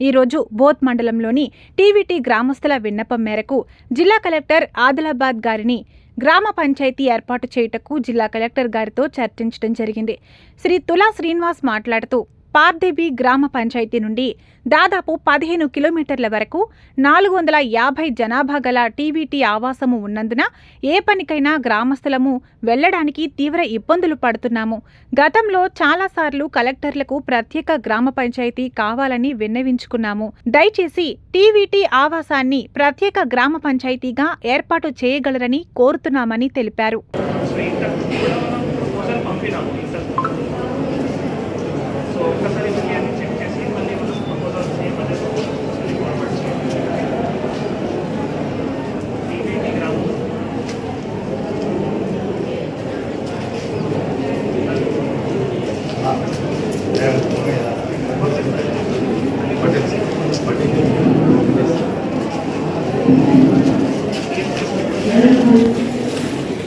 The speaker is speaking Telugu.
ఈరోజు బోత్ మండలంలోని టీవీటీ గ్రామస్తుల విన్నపం మేరకు జిల్లా కలెక్టర్ ఆదిలాబాద్ గారిని గ్రామ పంచాయతీ ఏర్పాటు చేయుటకు జిల్లా కలెక్టర్ గారితో చర్చించడం జరిగింది. శ్రీ తులా శ్రీనివాస్ మాట్లాడుతూ పార్దేవి గ్రామ పంచాయతీ నుండి దాదాపు పదిహేను కిలోమీటర్ల వరకు నాలుగు వందల యాభై జనాభా గల టీవీటీ ఆవాసము ఉన్నందున ఏ పనికైనా గ్రామస్తులము వెళ్ళడానికి తీవ్ర ఇబ్బందులు పడుతున్నాము. గతంలో చాలాసార్లు కలెక్టర్లకు ప్రత్యేక గ్రామ పంచాయతీ కావాలని విన్నవించుకున్నాము. దయచేసి టీవీటీ ఆవాసాన్ని ప్రత్యేక గ్రామ పంచాయతీగా ఏర్పాటు చేయగలరని కోరుతున్నామని తెలిపారు. Thank you.